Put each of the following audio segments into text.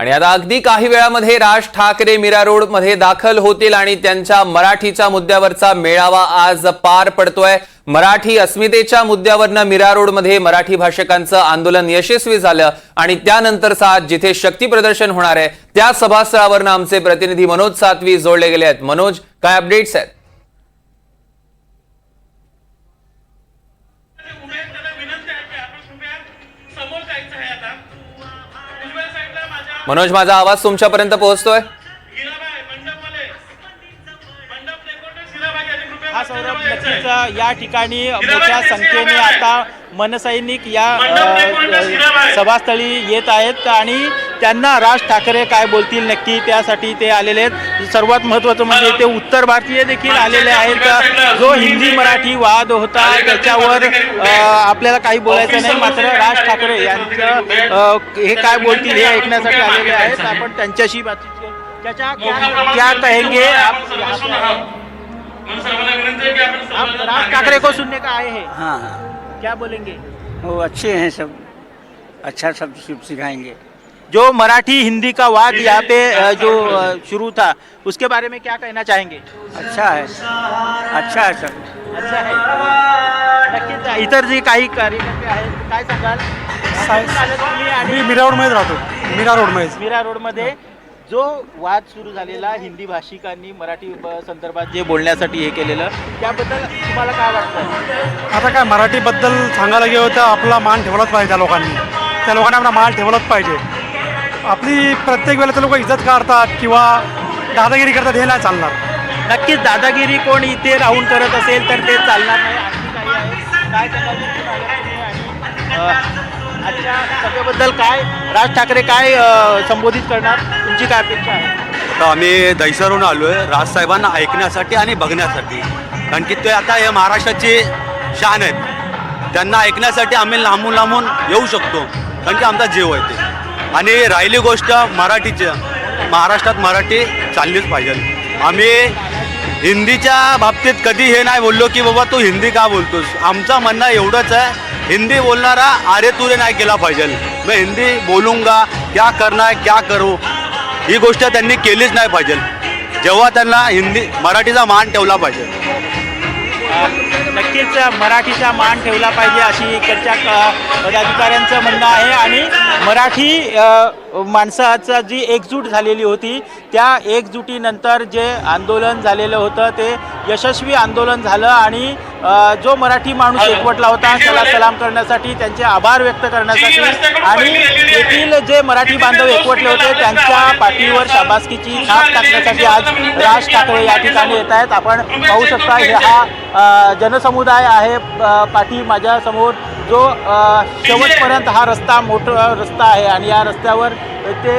आणि आता अगदी काही वेळामध्ये राज ठाकरे मीरा रोडमध्ये दाखल होतील आणि त्यांच्या मराठीच्या मुद्द्यावरचा मेळावा आज पार पडतोय. मराठी अस्मितेच्या मुद्द्यावरनं मीरा रोडमध्ये मराठी भाषकांचं आंदोलन यशस्वी झालं आणि त्यानंतरचा आज जिथे शक्ती प्रदर्शन होणार आहे त्या सभास्थळावरनं आमचे प्रतिनिधी मनोज सातवी जोडले गेले आहेत. मनोज काय अपडेट्स आहेत? मनोज माझा आवाज तुमच्यापर्यंत पोहोचतोय? हा सौरभ. नक्कीच या ठिकाणी मोठ्या संख्येने आता मनसैनिक या सभास्थळी येत आहेत आणि त्यांना राज ठाकरे काय बोलतील नक्की त्यासाठी ते आलेले आहेत. सर्वात महत्त्वाचं म्हणजे ते उत्तर भारतीय देखील आलेले आहेत. जो हिंदी मराठी वाद होता त्याच्यावर आपल्याला काही बोलायचं नाही. मात्र राज ठाकरे यांचं हे काय बोलतील हे ऐकण्यासाठी आलेले आहेत. आपण त्यांच्याशी बातचीत. त्याच्या क्या- कहेंगे आप राज ठाकरे को सुनने का आए हैं? हाँ हाँ। क्या बोलेंगे? वो अच्छे हैं सब। अच्छा सब सिखाएंगे। जो मराठी हिंदी का वाद यहाँ पे जो शुरू था उसके बारे में क्या कहना चाहेंगे? अच्छा है। अच्छा है सब अच्छा आहे नक्कीच इतर जे काही कार्यकर्ते आहेत काय सांगाल? मी मीरा रोडमध्येच राहतो. मीरा रोडमध्येच. मीरा रोडमध्ये. जो वाद सुरू झालेला हिंदी भाषिकांनी मराठी संदर्भात जे बोलण्यासाठी हे केलेलं त्याबद्दल तुम्हाला काय वाटतं? आता काय मराठीबद्दल सांगायला गेलं तर आपला मान ठेवलाच पाहिजे त्या लोकांनी. त्या लोकांनी आपला मान ठेवलाच पाहिजे. आपली प्रत्येक वेळेला ते लोक इज्जत काढतात किंवा दादागिरी करतात हे नाही चालणार. नक्कीच दादागिरी कोण इथे राहून करत असेल तर ते चालणार नाही. आणखी काही आहे. काय आजच्या सभेबद्दल काय? राज ठाकरे काय संबोधित करणार? तुमची काय अपेक्षा आहे? तर आम्ही दैसरून आलो आहे राजसाहेबांना ऐकण्यासाठी आणि बघण्यासाठी. कारण की ते आता हे महाराष्ट्राची शान आहेत. त्यांना ऐकण्यासाठी आम्ही लांबून लांबून येऊ शकतो. कारण की आमचा जीव आहे ते. आणि राहिली गोष्ट मराठीची. महाराष्ट्रात मराठी चाललीच पाहिजे. आम्ही हिंदीच्या बाबतीत कधी हे नाही बोललो की बाबा तू हिंदी का बोलतोस? आमचं म्हणणं एवढंच आहे हिंदी बोलणारा आरे तुरे नाही केला पाहिजे. मी हिंदी बोलूंगा क्या करणार क्या करू? ही गोष्ट त्यांनी केलीच नाही पाहिजे. जेव्हा त्यांना हिंदी मराठीचा मान ठेवला पाहिजे. नक्कीच मराठीचा मान ठेवला पाहिजे अशी इकडच्या पदाधिकाऱ्यांचं म्हणणं आहे. आणि मराठी माणसाचा जी एकजूट झालेली होती त्या एकजुटीनंतर जे आंदोलन झालेलं होतं ते यशस्वी आंदोलन झालं. आणि जो मराठी माणूस एकवटला होता त्याला सलाम करण्यासाठी त्यांचे आभार व्यक्त करण्यासाठी आणि येथील जे मराठी बांधव एकवटले होते त्यांच्या पाठीवर शाबासकीची थाप टाकण्यासाठी आज राज ठाकरे या ठिकाणी येत आहेत. आपण पाहू शकता हे हा जनसमुदाय आहे पाठी माझ्यासमोर जो शेवटपर्यंत हा रस्ता मोठा रस्ता आहे आणि या रस्त्यावर ते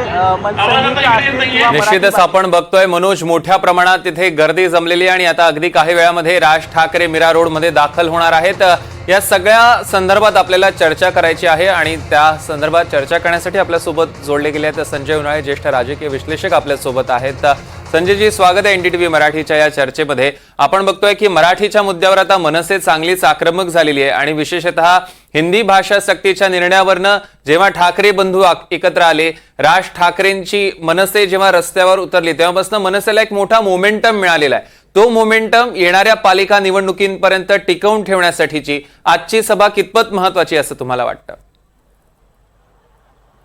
निश्चितच आपण बघतोय मनोज मोठ्या प्रमाणात तिथे गर्दी जमलेली आहे आणि आता अगदी काही वेळामध्ये राज ठाकरे मीरा रोडमध्ये दाखल होणार आहेत. या सगळ्या संदर्भात आपल्याला चर्चा करायची आहे आणि त्या संदर्भात चर्चा करण्यासाठी आपल्यासोबत जोडले गेले आहेत संजय उन्हाळे ज्येष्ठ राजकीय विश्लेषक आपल्यासोबत आहेत. संजयजी स्वागत आहे एनडीटीव्ही मराठीच्या या चर्चेमध्ये. आपण बघतोय की मराठीच्या मुद्द्यावर आता मनसे चांगलीच आक्रमक झालेली आहे आणि विशेषतः हिंदी भाषा सक्तीच्या निर्णयावरनं जेव्हा ठाकरे बंधू एकत्र आले राज ठाकरेंची मनसे जेव्हा रस्त्यावर उतरली तेव्हापासून मनसेला एक मोठा मोमेंटम मिळालेला आहे. तो मोमेंटम येणाऱ्या पालिका निवडणुकींपर्यंत टिकवून ठेवण्यासाठीची आजची सभा कितपत महत्वाची असं तुम्हाला वाटतं?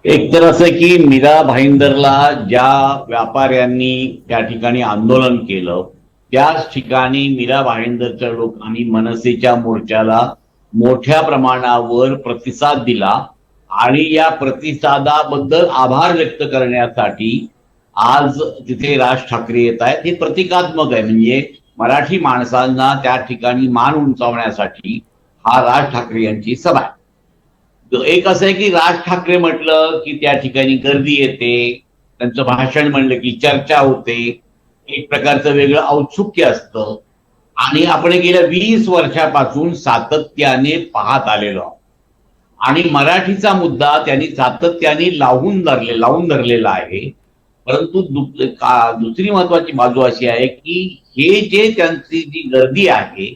एक तर असं की मीरा भाईंदरला ज्या व्यापाऱ्यांनी त्या ठिकाणी आंदोलन केलं त्याच ठिकाणी मीरा भाईंदरच्या लोकांनी मनसेच्या मोर्चाला मोठ्या प्रमाणावर प्रतिसाद दिला आणि या प्रतिसादाबद्दल आभार व्यक्त करण्यासाठी आज तिथे राज ठाकरे येत आहेत. हे प्रतिकात्मक आहे. म्हणजे मराठी माणसांना त्या ठिकाणी मान उंचावण्यासाठी हा राज ठाकरे यांची सभा आहे. एक असं आहे की राज ठाकरे म्हटलं की त्या ठिकाणी गर्दी येते. त्यांचं भाषण म्हणलं की चर्चा होते. एक प्रकारचं वेगळं औत्सुक्य असतं. आणि आपण गेल्या वीस वर्षापासून सातत्याने पाहत आलेलो आहोत. आणि मराठीचा मुद्दा त्यांनी सातत्याने लावून धरले लावून धरलेला आहे. परंतु दुसरी महत्वाची बाजू अशी आहे की हे जे त्यांची जी गर्दी आहे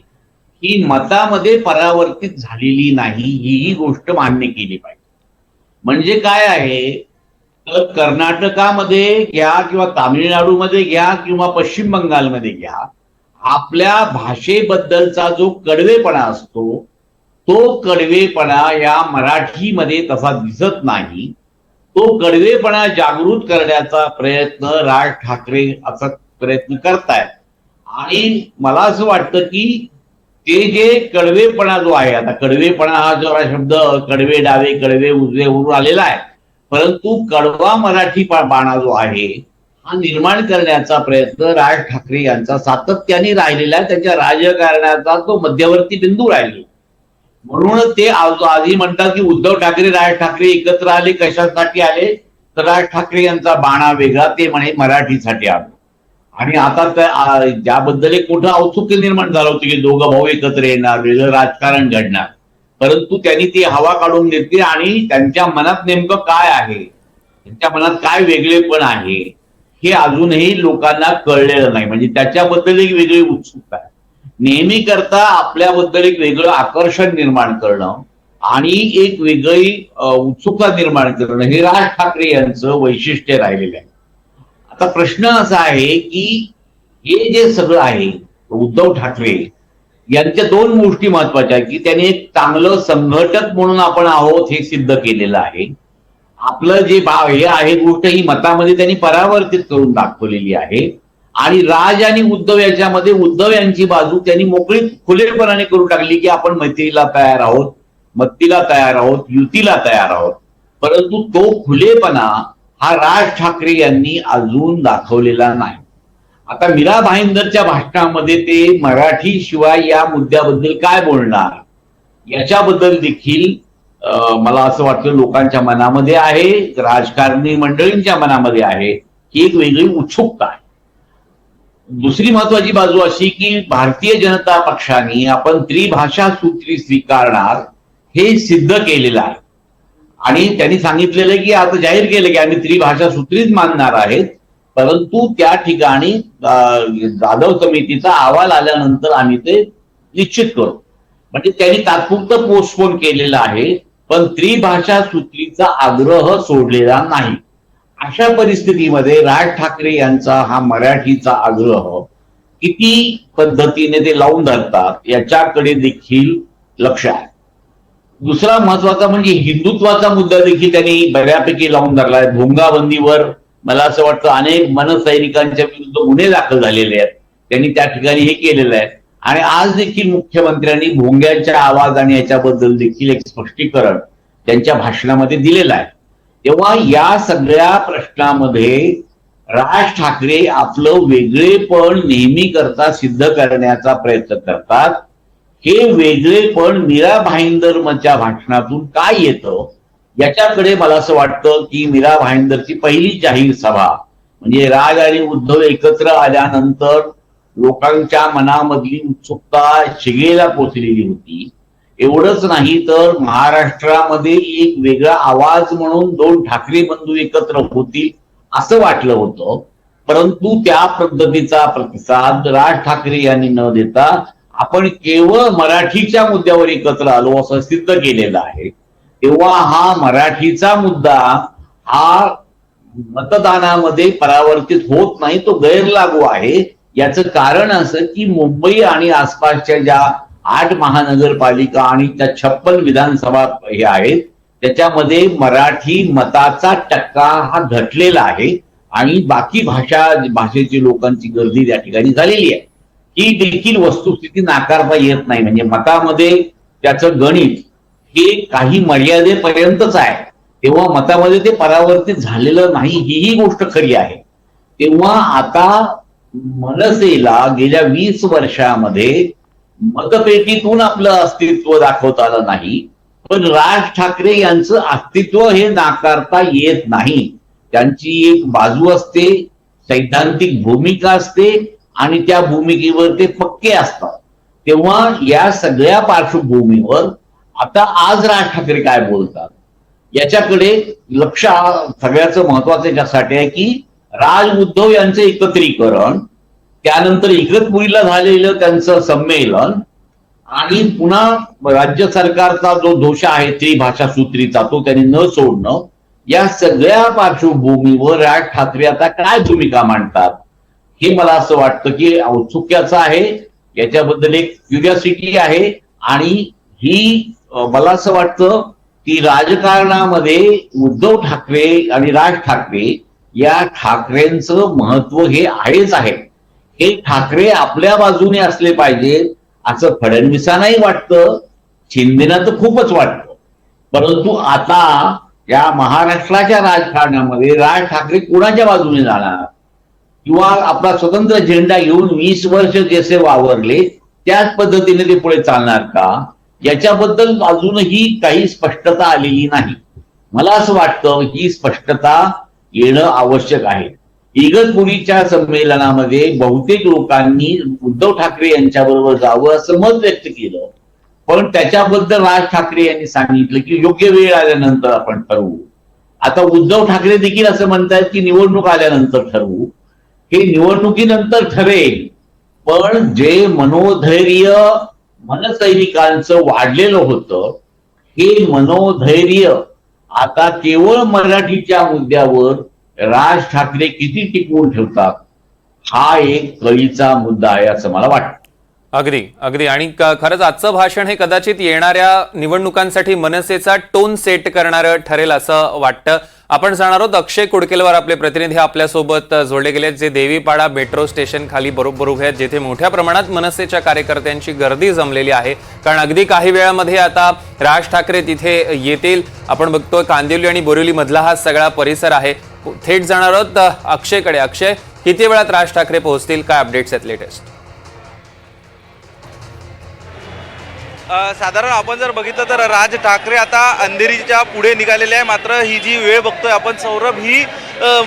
ही मतामध्ये परावर्तित झालेली नाही ही ही गोष्ट मान्य केली पाहिजे. म्हणजे काय आहे? तर कर्नाटकामध्ये घ्या किंवा तामिळनाडूमध्ये घ्या किंवा पश्चिम बंगालमध्ये घ्या आपल्या भाषेबद्दलचा जो कडवेपणा असतो तो कडवेपणा या मराठीमध्ये तसा दिसत नाही. तो कडवेपणा जागृत करण्याचा प्रयत्न राज ठाकरे असा प्रयत्न करतायत. आणि मला असं वाटतं की ते जे कडवेपणा जो आहे आता कडवेपणा हा जो शब्द कडवे डावे कडवे उजवे वरून आलेला आहे. परंतु कडवा मराठी बाणा जो आहे हा निर्माण करण्याचा प्रयत्न राज ठाकरे यांचा सातत्याने राहिलेला आहे. त्यांच्या राजकारणाचा तो मध्यवर्ती बिंदू राहिलेला म्हणून ते आज- आधी म्हणतात की उद्धव ठाकरे राज ठाकरे एकत्र आले कशासाठी आले? तर राज ठाकरे यांचा बाणा वेगळा ते म्हणे मराठीसाठी आलो. आणि आता त्या- ज्याबद्दल एक मोठं औत्सुक्य निर्माण झालं होतं की दोघं भाऊ एकत्र येणार वेगळं राजकारण घडणार. परंतु त्यांनी ती हवा काढून घेतली आणि त्यांच्या मनात नेमकं काय आहे? त्यांच्या मनात काय वेगळेपण आहे? हे अजूनही लोकांना कळलेलं नाही. म्हणजे त्याच्याबद्दल एक वेगळी उत्सुकता आहे. नेहमी करता आपल्याबद्दल एक वेगळं आकर्षण निर्माण करणं आणि एक वेगळी उत्सुकता निर्माण करणं हे राज ठाकरे यांचं वैशिष्ट्य राहिलेलं आहे. आता प्रश्न असा आहे की हे जे सगळं आहे उद्धव ठाकरे यांच्या दोन गोष्टी महत्त्वाच्या आहेत की त्यांनी एक चांगलं संघटक म्हणून आपण आहोत हे सिद्ध केलेलं आहे. आपलं जे भाव हे आहे गोष्ट ही मतामध्ये त्यांनी परावर्तित करून दाखवलेली आहे. आणि राज आणि उद्धव याच्यामध्ये उद्धव यांची बाजू त्यांनी मोकळी खुलेपणाने करून टाकली की आपण मैत्रीला तयार आहोत मत्तीला तयार आहोत युतीला तयार आहोत. परंतु तो खुलेपणा हा राज ठाकरे यांनी अजून दाखवलेला नाही. आता मीरा भाईंदरच्या भाषणामध्ये ते मराठी शिवाय या मुद्द्याबद्दल काय बोलणार? याच्याबद्दल देखील अं, मला असं वाटतं लोकांच्या मनामध्ये आहे राजकारणी मंडळींच्या मनामध्ये आहे ही एक वेगळी उत्सुकता आहे. दुसरी महत्वाची बाजू अशी की भारतीय जनता पक्षाने आपण त्रिभाषा सूत्री स्वीकारणार हे सिद्ध केलेलं आहे. आणि त्यांनी सांगितलेलं की आता जाहीर केलं की आम्ही त्रिभाषा सूत्रीच मानणार आहेत परंतु त्या ठिकाणी जाधव समितीचा अहवाल आल्यानंतर आम्ही ते निश्चित करू. म्हणजे त्यांनी तात्पुरतं पोस्टपोन केलेलं आहे पण त्रिभाषा सूत्रीचा आग्रह सोडलेला नाही. अशा परिस्थितीमध्ये राज ठाकरे यांचा हा मराठीचा आग्रह किती पद्धतीने ते लावून धरतात याच्याकडे देखील लक्ष आहे. दुसरा महत्त्वाचा म्हणजे हिंदुत्वाचा मुद्दा देखील त्यांनी बऱ्यापैकी लावून धरलाय. भोंगाबंदीवर मला असं वाटतं अनेक मनसैनिकांच्या विरुद्ध गुन्हे दाखल झालेले आहेत. त्यांनी त्या ठिकाणी हे केलेलं आहे. आणि आज देखील मुख्यमंत्र्यांनी भोंग्यांच्या आवाज आणि याच्याबद्दल देखील एक स्पष्टीकरण त्यांच्या भाषणामध्ये दिलेलं आहे. तेव्हा या सगळ्या प्रश्नामध्ये राज ठाकरे आपलं वेगळेपण नेहमी करता सिद्ध करण्याचा प्रयत्न करतात. हे वेगळेपण मीरा भाईंदरच्या भाषणातून काय येतं? याच्याकडे मला असं वाटतं की मीरा भाईंदरची पहिली जाहीर सभा म्हणजे राज आणि उद्धव एकत्र आल्यानंतर लोकांच्या मनामधली उत्सुकता शिगेला पोचलेली होती. एवढंच नाही तर महाराष्ट्रामध्ये एक वेगळा आवाज म्हणून दोन ठाकरे बंधू एकत्र होतील असं वाटलं होतं. परंतु त्या पद्धतीचा प्रतिसाद राज ठाकरे यांनी न देता आपण केवळ मराठीच्या मुद्द्यावर एकत्र आलो असं सिद्ध केलेलं आहे. तेव्हा हा मराठीचा मुद्दा हा मतदानामध्ये परावर्तित होत नाही तो गैरलागू आहे. याचं कारण असं की मुंबई आणि आसपासच्या ज्या आठ महानगरपालिका आणि त्या छप्पन विधानसभा हे आहेत त्याच्यामध्ये मराठी मताचा टक्का हा घटलेला आहे आणि बाकी भाषा भाषेची लोकांची गर्दी त्या ठिकाणी झालेली आहे. ही देखील वस्तुस्थिती नाकारता येत नाही. म्हणजे मतामध्ये त्याचं गणित हे काही मर्यादेपर्यंतच आहे. तेव्हा मतामध्ये ते परावर्तित झालेलं नाही हीही गोष्ट खरी आहे. तेव्हा आता मनसेला गेल्या वीस वर्षामध्ये मतपेटीतून आपलं अस्तित्व दाखवता आलं नाही. पण राज ठाकरे यांचं अस्तित्व हे नाकारता येत नाही. त्यांची एक बाजू असते सैद्धांतिक भूमिका असते आणि त्या भूमिकेवर ते पक्के असतात. तेव्हा या सगळ्या पार्श्वभूमीवर आता आज राज ठाकरे काय बोलतात? याच्याकडे लक्ष सगळ्याचं महत्वाचं याच्यासाठी आहे की राज उद्धव यांचं एकत्रीकरण त्यानंतर इगतपुरीला झालेलं त्यांचं संमेलन आणि पुन्हा राज्य सरकारचा जो दोष आहे त्रिभाषा सूत्रीचा तो त्यांनी न सोडणं या सगळ्या पार्श्वभूमीवर राज ठाकरे आता काय भूमिका मांडतात? हे मला असं वाटतं की औत्सुक्याचं आहे याच्याबद्दल एक क्युरियोसिटी आहे आणि ही मला असं वाटतं की राजकारणामध्ये उद्धव ठाकरे आणि राज ठाकरे या ठाकरेंचं महत्त्व हे आहेच आहे. हे ठाकरे आपल्या बाजूने असले पाहिजे असं फडणवीसांनाही वाटतं शिंदेना तर खूपच वाटतं. परंतु आता या महाराष्ट्राच्या राजकारणामध्ये राज ठाकरे कुणाच्या बाजूने जाणार? किंवा आपला स्वतंत्र झेंडा घेऊन वीस वर्ष जसे वावरले त्याच पद्धतीने ते पुढे चालणार का? याच्याबद्दल अजूनही काही स्पष्टता आलेली नाही. मला असं वाटतं ही स्पष्टता येणं आवश्यक आहे. इगतपुरीच्या संमेलनामध्ये बहुतेक लोकांनी उद्धव ठाकरे यांच्याबरोबर जावं असं मत व्यक्त केलं. पण त्याच्याबद्दल राज ठाकरे यांनी सांगितलं की योग्य वेळ आल्यानंतर आपण ठरवू. आता उद्धव ठाकरे देखील असं म्हणतायत की निवडणूक आल्यानंतर ठरवू. हे निवडणुकीनंतर ठरेल. पण जे मनोधैर्य मनसैनिकांचं वाढलेलं होतं हे मनोधैर्य आता केवळ मराठीच्या मुद्द्यावर राज ठाकरे किती टिकवून ठेवतात हा एक कळीचा मुद्दा आहे असं मला वाटतं. अगदी अगदी. आणि खरंच आजचं भाषण हे कदाचित येणाऱ्या निवडणुकांसाठी मनसेचा टोन सेट करणारं ठरेल असं वाटतं. आपण जाणार आहोत अक्षय कुडकेलवर. आपले प्रतिनिधी आपल्यासोबत जोडले गेले जे देवीपाडा मेट्रो स्टेशन खाली बरोबर उभे आहेत जिथे मोठ्या प्रमाणात मनसेच्या कार्यकर्त्यांची गर्दी जमलेली आहे. कारण अगदी काही वेळामध्ये आता राज ठाकरे तिथे येतील. आपण बघतोय कांदिवली आणि बोरिवली मधला हा सगळा परिसर आहे. थेट जाणार आहोत अक्षयकडे. अक्षय किती वेळात राज ठाकरे पोहोचतील? काय अपडेट्स आहेत लेटेस्ट साधारण आपण जर बघितलं तर राज ठाकरे आता अंधेरीच्या पुढे निघालेले आहे. मात्र ही जी वेळ बघतोय आपण सौरभ ही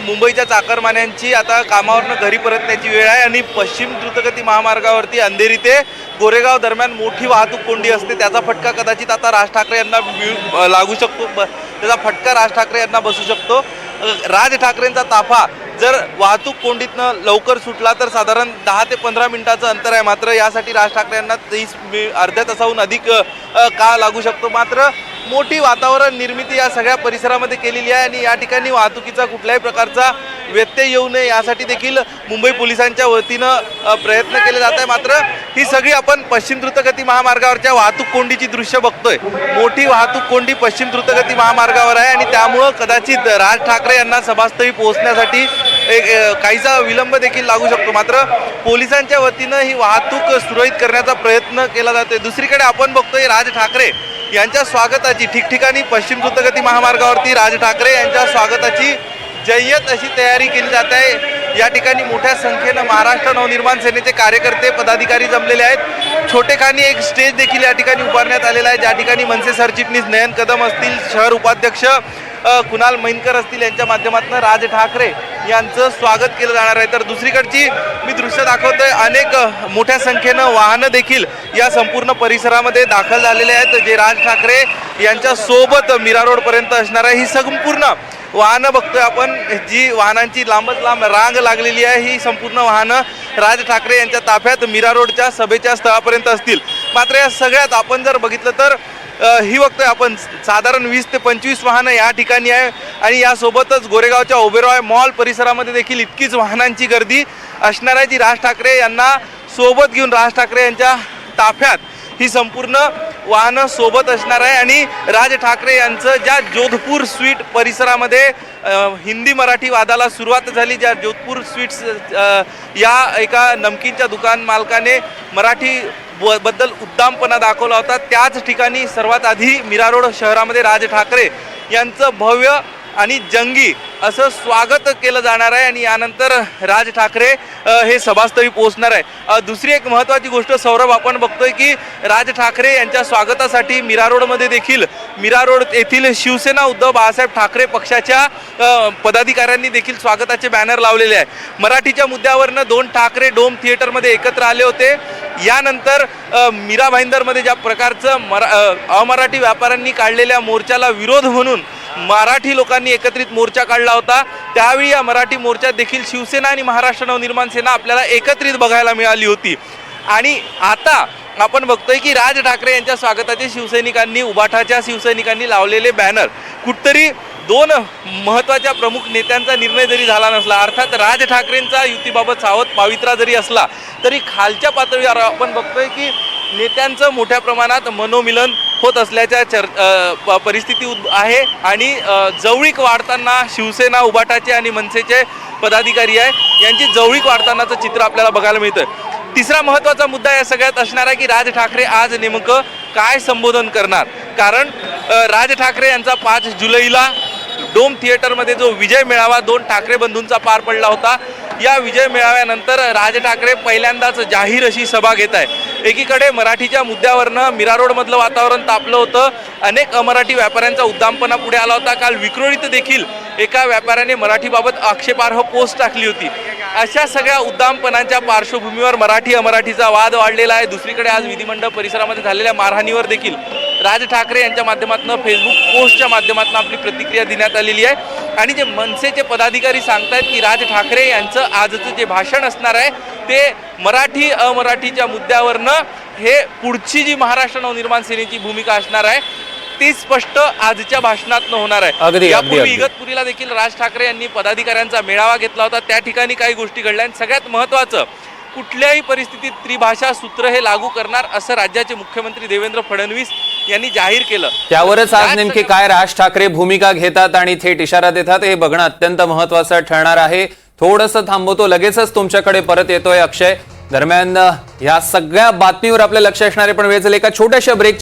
मुंबईच्या चाकरमान्यांची आता कामावरनं घरी परतण्याची वेळ आहे आणि पश्चिम द्रुतगती महामार्गावरती अंधेरी ते गोरेगाव दरम्यान मोठी वाहतूक कोंडी असते. त्याचा फटका कदाचित आता राज ठाकरे यांना लागू शकतो. ब- त्याचा फटका राज ठाकरे यांना बसू शकतो. राज ठाकरेंचा ताफा जर वाहतूक कोंडीतनं लवकर सुटला तर साधारण दहा ते पंधरा मिनिटाचं अंतर आहे. मात्र यासाठी राज ठाकरे यांना तीस अर्ध्या तासाहून अधिक काळ लागू शकतो. मात्र मोठी वातावरण निर्मिती या सगळ्या परिसरामध्ये केलेली आहे आणि या ठिकाणी वाहतुकीचा कुठल्याही प्रकारचा व्यत्यय येऊ नये यासाठी देखील मुंबई पोलिसांच्या वतीनं प्रयत्न केले जात आहे. मात्र ही सगळी आपण पश्चिम द्रुतगती महामार्गावरच्या वाहतूक कोंडीची दृश्य बघतोय. मोठी वाहतूक कोंडी पश्चिम द्रुतगती महामार्गावर आहे आणि त्यामुळं कदाचित राज ठाकरे यांना सभास्थळी पोहोचण्यासाठी एक काहीसा विलंब देखील लागू शकतो. मात्र पोलिसांच्या वतीनं ही वाहतूक सुरळीत करण्याचा प्रयत्न केला जातोय. दुसरीकडे आपण बघतोय राज ठाकरे यांच्या स्वागताची ठिकठिकाणी पश्चिम द्रुतगती महामार्गावरती राज ठाकरे यांच्या स्वागताची जय्यत अशी तयारी केली जात आहे. या ठिकाणी मोठ्या संख्येनं महाराष्ट्र नवनिर्माण सेनेचे कार्यकर्ते पदाधिकारी जमलेले आहेत. छोटेखानी एक स्टेज देखील या ठिकाणी उभारण्यात आलेला आहे. ज्या ठिकाणी मनसे सरचिटणीस नयन कदम असतील शहर उपाध्यक्ष कुणाल मैनकर असतील यांच्या माध्यमातून राज ठाकरे यांचं स्वागत केलं जाणार आहे. तर दुसरीकडची मी दृश्य दाखवतोय. अनेक मोठ्या संख्येनं वाहनं देखील या संपूर्ण परिसरामध्ये दाखल झालेले आहेत. जे राज ठाकरे यांच्या सोबत मीरा रोडपर्यंत असणार आहे. ही संपूर्ण वाहनं बघतोय आपण. जी वाहनांची लांबच लांब रांग लागलेली आहे ही संपूर्ण वाहनं राज ठाकरे यांच्या ताफ्यात मीरा रोडच्या सभेच्या स्थळापर्यंत असतील. मात्र या सगळ्यात आपण जर बघितलं तर ही बघतोय आपण साधारण वीस ते पंचवीस वाहनं या ठिकाणी आहे आणि यासोबतच गोरेगावच्या ओबेरॉय मॉल परिसरामध्ये देखील इतकीच वाहनांची गर्दी असणार आहे जी राज ठाकरे यांना सोबत घेऊन राज ठाकरे यांच्या ताफ्यात ही संपूर्ण वाहनं सोबत असणार आहे. आणि राज ठाकरे यांचं ज्या जोधपूर स्वीट परिसरामध्ये हिंदी मराठी वादाला सुरुवात झाली ज्या जोधपूर स्वीट्स या एका नमकीनच्या दुकान मालकाने मराठी ब- बद्दल उद्दामपणा दाखवला होता. त्याच ठिकाणी सर्वात आधी मीरा रोड शहरामध्ये राज ठाकरे यांचं भव्य आणि जंगी असं स्वागत केलं जाणार आहे आणि यानंतर राज ठाकरे हे सभास्थळी पोहोचणार आहे. दुसरी एक महत्त्वाची गोष्ट सौरभ आपण बघतोय की राज ठाकरे यांच्या स्वागतासाठी मीरा रोडमध्ये देखील मीरा रोड येथील शिवसेना उद्धव बाळासाहेब ठाकरे पक्षाच्या पदाधिकाऱ्यांनी देखील स्वागताचे बॅनर लावलेले आहे. मराठीच्या मुद्द्यावरनं दोन ठाकरे डोम थिएटरमध्ये एकत्र आले होते. यानंतर मीरा भाईंदरमध्ये ज्या प्रकारचं मरा अमराठी व्यापाऱ्यांनी काढलेल्या मोर्चाला विरोध म्हणून मराठी लोकांनी एकत्रित मोर्चा काढला होता. त्यावेळी या मराठी मोर्चात देखील शिवसेना आणि महाराष्ट्र नवनिर्माण सेना आपल्याला एकत्रित बघायला मिळाली होती. आणि आता आपण बघतोय की राज ठाकरे यांच्या स्वागताचे शिवसैनिकांनी उबाठाच्या शिवसैनिकांनी लावलेले बॅनर. कुठतरी दोन महत्त्वाच्या प्रमुख नेत्यांचा निर्णय जरी झाला नसला अर्थात राज ठाकरेंचा युतीबाबत सावध पावित्रा जरी असला तरी खालच्या पातळीवर आपण बघतोय की नेत्यांचं मोठ्या प्रमाणात मनोमिलन होत असल्याच्या चर परिस्थिती उद- आहे आणि जवळीक वाढताना शिवसेना उबाटाचे आणि मनसेचे पदाधिकारी आहे. यांची जवळीक वाढतानाचं चित्र आपल्याला बघायला मिळतं तिसरा महत्त्वाचा मुद्दा या सगळ्यात असणार आहे की राज ठाकरे आज नेमकं काय संबोधन करणार? कारण राज ठाकरे यांचा पाच जुलैला डोम थिएटरमध्ये जो विजय मेळावा दोन ठाकरे बंधूंचा पार पडला होता या विजय मेळाव्यानंतर राज ठाकरे पहिल्यांदाच जाहीर अशी सभा घेत आहे. एकीकडे मराठीच्या मुद्द्यावरनं मीरा रोडमधलं वातावरण तापलं होतं अनेक अमराठी व्यापाऱ्यांचा उद्दामपणा पुढे आला होता. काल विक्रोळीत देखील एका व्यापाऱ्याने मराठीबाबत आक्षेपार्ह पोस्ट टाकली होती. अशा सगळ्या उद्दामपणाच्या पार्श्वभूमीवर मराठी अमराठीचा वाद वाढलेला आहे. दुसरीकडे आज विधिमंडळ परिसरामध्ये झालेल्या मारहाणीवर देखील राज ठाकरे यांच्या माध्यमातून फेसबुक पोस्टच्या माध्यमातून आपली प्रतिक्रिया देण्यात आलेली आहे. आणि जे मनसेचे पदाधिकारी सांगतायत की राज ठाकरे यांचं आजचं जे भाषण असणार आहे ते मराठी अमराठीच्या मुद्द्यावरनं हे पुढची जी महाराष्ट्र नवनिर्माण सेनेची भूमिका असणार आहे ती स्पष्ट आजच्या भाषणातनं होणार आहे. यापूर्वी. इगतपुरीला देखील राज ठाकरे यांनी पदाधिकाऱ्यांचा मेळावा घेतला होता. त्या ठिकाणी काही गोष्टी घडल्या आणि सगळ्यात महत्त्वाचं कुठल्याही परिस्थितीत त्रिभाषा सूत्र हे लागू करणार असं राज्याचे मुख्यमंत्री देवेंद्र फडणवीस यांनी जाहीर केलं. त्यावरच आज नेमकी काय राज ठाकरे भूमिका घेतात आणि थेट इशारा देतात हे बघणं अत्यंत महत्वाचं ठरणार आहे. थोडंसं थांबवतो लगेचच तुमच्याकडे परत येतोय अक्षय. दरम्यान या सगळ्या बातमीवर आपलं लक्ष असणारे पण वेळ झाली एका छोट्याशा ब्रेक